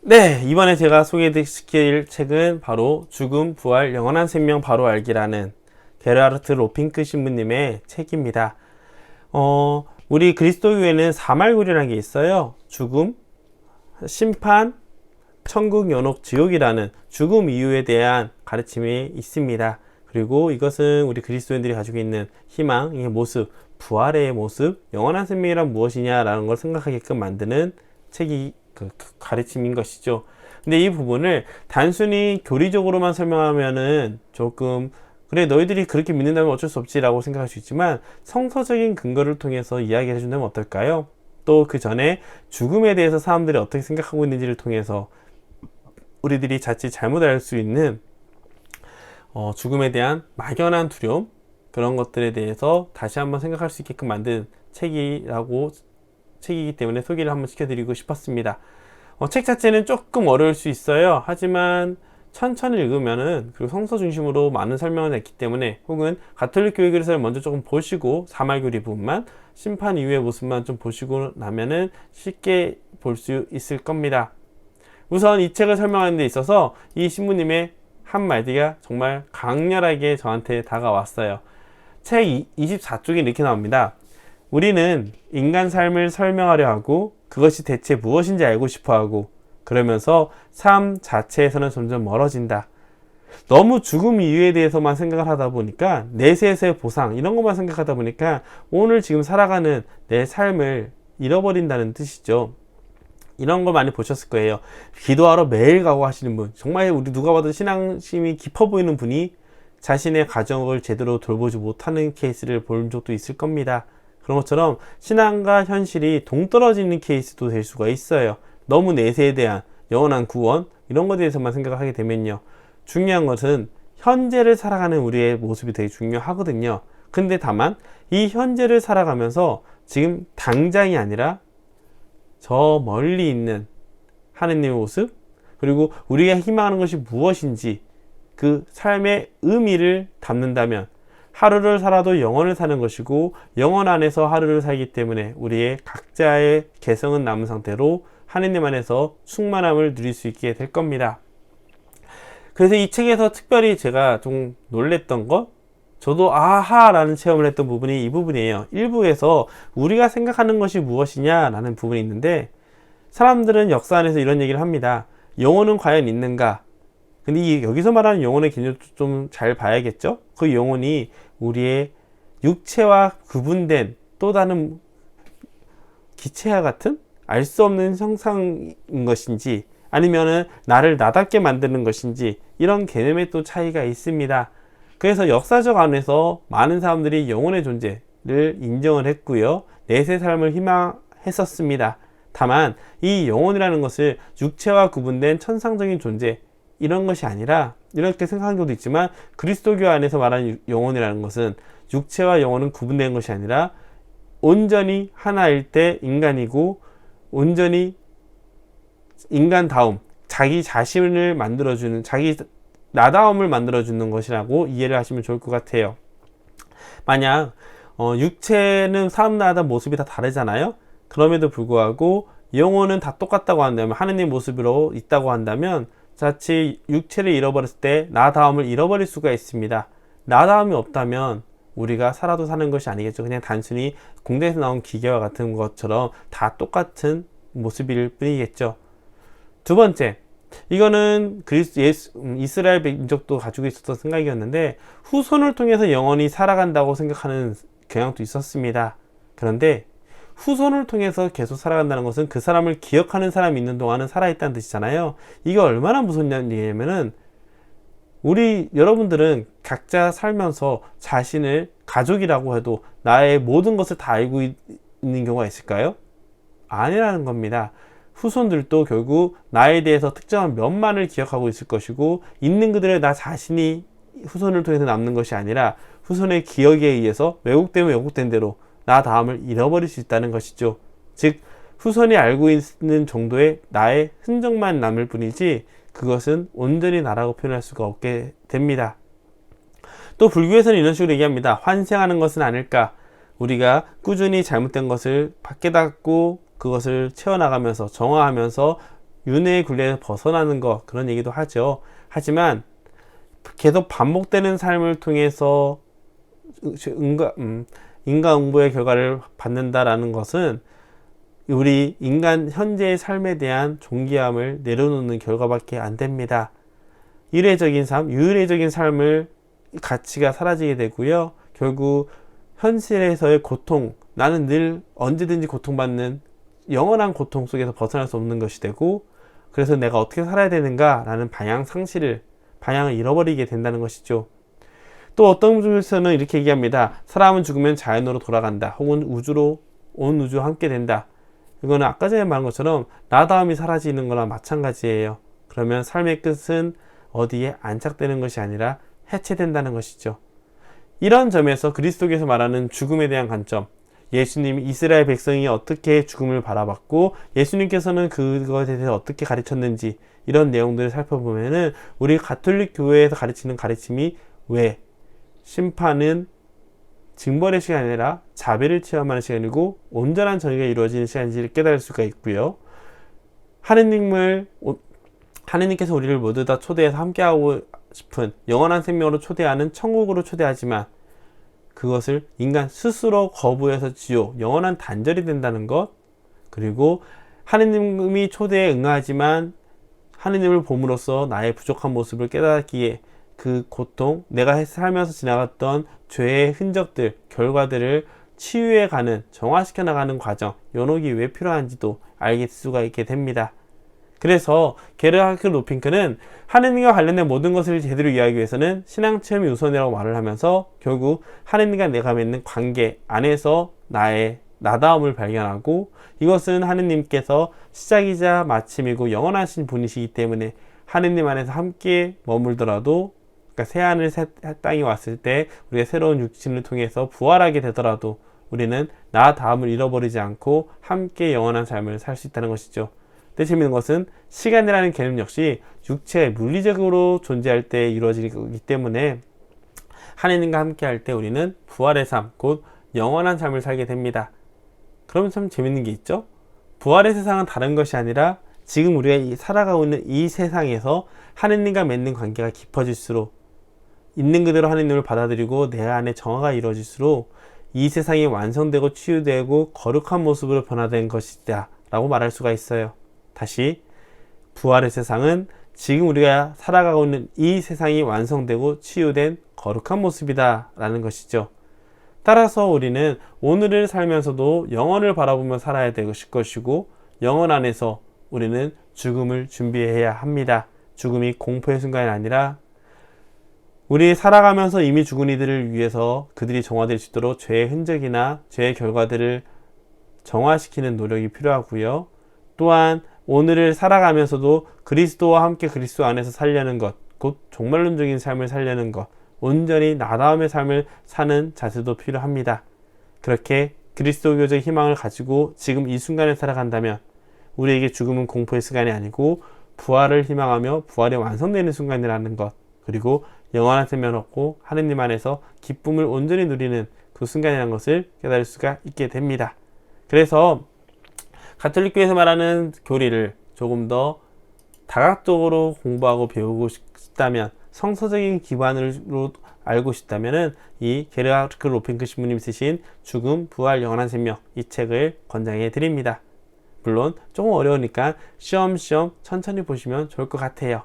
네, 이번에 제가 소개시킬 책은 바로 죽음, 부활, 영원한 생명 바로 알기라는 게르하르트 로핑크 신부님의 책입니다. 어, 우리 그리스도교에는 사말굴이라는 게 있어요. 죽음, 심판, 천국, 연옥, 지옥이라는 죽음 이후에 대한 가르침이 있습니다. 그리고 이것은 우리 그리스도인들이 가지고 있는 희망의 모습, 부활의 모습, 영원한 생명이란 무엇이냐라는 걸 생각하게끔 만드는 책이 그 가르침인 것이죠. 근데 이 부분을 단순히 교리적으로만 설명하면은 조금 그래 너희들이 그렇게 믿는다면 어쩔 수 없지라고 생각할 수 있지만 성서적인 근거를 통해서 이야기해 준다면 어떨까요? 또 그 전에 죽음에 대해서 사람들이 어떻게 생각하고 있는지를 통해서 우리들이 자칫 잘못 알 수 있는 어, 죽음에 대한 막연한 두려움 그런 것들에 대해서 다시 한번 생각할 수 있게끔 만든 책이라고 책이기 때문에 소개를 한번 시켜드리고 싶었습니다. 어, 책 자체는 조금 어려울 수 있어요. 하지만 천천히 읽으면은 그리고 성서 중심으로 많은 설명을 했기 때문에 혹은 가톨릭 교회 그리스를 먼저 조금 보시고 사말교리 부분만 심판 이후의 모습만 좀 보시고 나면은 쉽게 볼 수 있을 겁니다. 우선 이 책을 설명하는 데 있어서 이 신부님의 한 마디가 정말 강렬하게 저한테 다가왔어요. 책 24쪽에 이렇게 나옵니다. 우리는 인간 삶을 설명하려 하고 그것이 대체 무엇인지 알고 싶어 하고 그러면서 삶 자체에서는 점점 멀어진다. 너무 죽음 이유에 대해서만 생각을 하다 보니까 내세에서의 보상 이런 것만 생각하다 보니까 오늘 지금 살아가는 내 삶을 잃어버린다는 뜻이죠. 이런 걸 많이 보셨을 거예요. 기도하러 매일 가고 하시는 분, 정말 우리 누가 봐도 신앙심이 깊어 보이는 분이 자신의 가정을 제대로 돌보지 못하는 케이스를 본 적도 있을 겁니다. 그런 것처럼 신앙과 현실이 동떨어지는 케이스도 될 수가 있어요. 너무 내세에 대한 영원한 구원 이런 것에 대해서만 생각을 하게 되면요. 중요한 것은 현재를 살아가는 우리의 모습이 되게 중요하거든요. 근데 다만 이 현재를 살아가면서 지금 당장이 아니라 저 멀리 있는 하느님의 모습 그리고 우리가 희망하는 것이 무엇인지 그 삶의 의미를 담는다면 하루를 살아도 영원을 사는 것이고 영원 안에서 하루를 살기 때문에 우리의 각자의 개성은 남은 상태로 하느님 안에서 충만함을 누릴 수 있게 될 겁니다. 그래서 이 책에서 특별히 제가 좀 놀랬던 것, 저도 아하라는 체험을 했던 부분이 이 부분이에요. 일부에서 우리가 생각하는 것이 무엇이냐라는 부분이 있는데 사람들은 역사 안에서 이런 얘기를 합니다. 영혼은 과연 있는가? 근데 이 여기서 말하는 영혼의 개념도 좀 잘 봐야겠죠? 그 영혼이 우리의 육체와 구분된 또 다른 기체와 같은 알 수 없는 형상인 것인지 아니면은 나를 나답게 만드는 것인지 이런 개념의 또 차이가 있습니다. 그래서 역사적 안에서 많은 사람들이 영혼의 존재를 인정을 했고요. 내세 삶을 희망했었습니다. 다만 이 영혼이라는 것을 육체와 구분된 천상적인 존재 이런 것이 아니라 이렇게 생각하는 경우도 있지만 그리스도교 안에서 말하는 영혼이라는 것은 육체와 영혼은 구분된 것이 아니라 온전히 하나일 때 인간이고 온전히 인간다움 자기 자신을 만들어주는 자기 나다움을 만들어주는 것이라고 이해를 하시면 좋을 것 같아요. 만약 어, 육체는 사람마다 모습이 다 다르잖아요. 그럼에도 불구하고 영혼은 다 똑같다고 한다면 하느님 모습으로 있다고 한다면 자칫 육체를 잃어버렸을 때 나다움을 잃어버릴 수가 있습니다. 나다움이 없다면 우리가 살아도 사는 것이 아니겠죠. 그냥 단순히 공대에서 나온 기계와 같은 것처럼 다 똑같은 모습일 뿐이겠죠. 두 번째, 이거는 그리스 예수, 음, 이스라엘 민족도 가지고 있었던 생각이었는데 후손을 통해서 영원히 살아간다고 생각하는 경향도 있었습니다. 그런데 후손을 통해서 계속 살아간다는 것은 그 사람을 기억하는 사람이 있는 동안은 살아있다는 뜻이잖아요. 이게 얼마나 무섭냐는 얘기냐면은 우리 여러분들은 각자 살면서 자신을 가족이라고 해도 나의 모든 것을 다 알고 있는 경우가 있을까요? 아니라는 겁니다. 후손들도 결국 나에 대해서 특정한 면만을 기억하고 있을 것이고 있는 그들의 나 자신이 후손을 통해서 남는 것이 아니라 후손의 기억에 의해서 왜곡되면 왜곡된 대로 나 다음을 잃어버릴 수 있다는 것이죠. 즉 후손이 알고 있는 정도의 나의 흔적만 남을 뿐이지 그것은 온전히 나라고 표현할 수가 없게 됩니다. 또 불교에서는 이런 식으로 얘기합니다. 환생하는 것은 아닐까? 우리가 꾸준히 잘못된 것을 깨닫고 그것을 채워나가면서 정화하면서 윤회의 굴레에서 벗어나는 것 그런 얘기도 하죠. 하지만 계속 반복되는 삶을 통해서 인가, 음, 인과응보의 결과를 받는다라는 것은 우리 인간 현재의 삶에 대한 존귀함을 내려놓는 결과밖에 안 됩니다. 일회적인 삶, 유일회적인 삶을 가치가 사라지게 되고요. 결국 현실에서의 고통, 나는 늘 언제든지 고통받는 영원한 고통 속에서 벗어날 수 없는 것이 되고, 그래서 내가 어떻게 살아야 되는가라는 방향 상실을, 방향을 잃어버리게 된다는 것이죠. 또 어떤 분에서는 이렇게 얘기합니다. 사람은 죽으면 자연으로 돌아간다. 혹은 우주로, 온 우주와 함께 된다. 이거는 아까 전에 말한 것처럼 나다움이 사라지는 거나 마찬가지예요. 그러면 삶의 끝은 어디에 안착되는 것이 아니라 해체된다는 것이죠. 이런 점에서 그리스도께서 말하는 죽음에 대한 관점, 예수님이 이스라엘 백성이 어떻게 죽음을 바라봤고 예수님께서는 그것에 대해서 어떻게 가르쳤는지 이런 내용들을 살펴보면은 우리 가톨릭 교회에서 가르치는 가르침이 왜 심판은 징벌의 시간이 아니라 자비를 체험하는 시간이고 온전한 정의가 이루어지는 시간인지를 깨달을 수가 있고요. 하느님을 하느님께서 우리를 모두 다 초대해서 함께하고 싶은 영원한 생명으로 초대하는 천국으로 초대하지만 그것을 인간 스스로 거부해서 지옥, 영원한 단절이 된다는 것, 그리고 하느님이 초대에 응하지만 하느님을 봄으로써 나의 부족한 모습을 깨닫기에 그 고통, 내가 살면서 지나갔던 죄의 흔적들, 결과들을 치유해 가는, 정화시켜 나가는 과정, 연옥이 왜 필요한지도 알게 수가 있게 됩니다. 그래서 게르하크 로핑크는 하느님과 관련된 모든 것을 제대로 이해하기 위해서는 신앙 체험이 우선이라고 말을 하면서 결국 하느님과 내가 맺는 관계 안에서 나의 나다움을 발견하고 이것은 하느님께서 시작이자 마침이고 영원하신 분이시기 때문에 하느님 안에서 함께 머물더라도 그러니까 새 하늘 새 땅이 왔을 때 우리가 새로운 육신을 통해서 부활하게 되더라도 우리는 나 다음을 잃어버리지 않고 함께 영원한 삶을 살 수 있다는 것이죠. 근데 재밌는 것은 시간이라는 개념 역시 육체 물리적으로 존재할 때 이루어지기 때문에 하느님과 함께 할 때 우리는 부활의 삶, 곧 영원한 삶을 살게 됩니다. 그러면 참 재밌는 게 있죠? 부활의 세상은 다른 것이 아니라 지금 우리가 살아가고 있는 이 세상에서 하느님과 맺는 관계가 깊어질수록 있는 그대로 하느님을 받아들이고 내 안에 정화가 이루어질수록 이 세상이 완성되고 치유되고 거룩한 모습으로 변화된 것이다 라고 말할 수가 있어요. 다시 부활의 세상은 지금 우리가 살아가고 있는 이 세상이 완성되고 치유된 거룩한 모습이다 라는 것이죠. 따라서 우리는 오늘을 살면서도 영원을 바라보며 살아야 될 것이고 영원 안에서 우리는 죽음을 준비해야 합니다. 죽음이 공포의 순간이 아니라 우리 살아가면서 이미 죽은 이들을 위해서 그들이 정화될 수 있도록 죄의 흔적이나 죄의 결과들을 정화시키는 노력이 필요하고요. 또한 오늘을 살아가면서도 그리스도와 함께 그리스도 안에서 살려는 것, 곧 종말론적인 삶을 살려는 것, 온전히 나다움의 삶을 사는 자세도 필요합니다. 그렇게 그리스도교적 희망을 가지고 지금 이 순간을 살아간다면 우리에게 죽음은 공포의 시간이 아니고 부활을 희망하며 부활이 완성되는 순간이라는 것, 그리고 영원한 생명을 얻고 하느님 안에서 기쁨을 온전히 누리는 그 순간이라는 것을 깨달을 수가 있게 됩니다. 그래서 가톨릭교에서 말하는 교리를 조금 더 다각적으로 공부하고 배우고 싶다면 성서적인 기반으로 알고 싶다면은 이 게르하르크 로핑크 신부님 쓰신 죽음, 부활, 영원한 생명 이 책을 권장해 드립니다. 물론 조금 어려우니까 시험시험 천천히 보시면 좋을 것 같아요.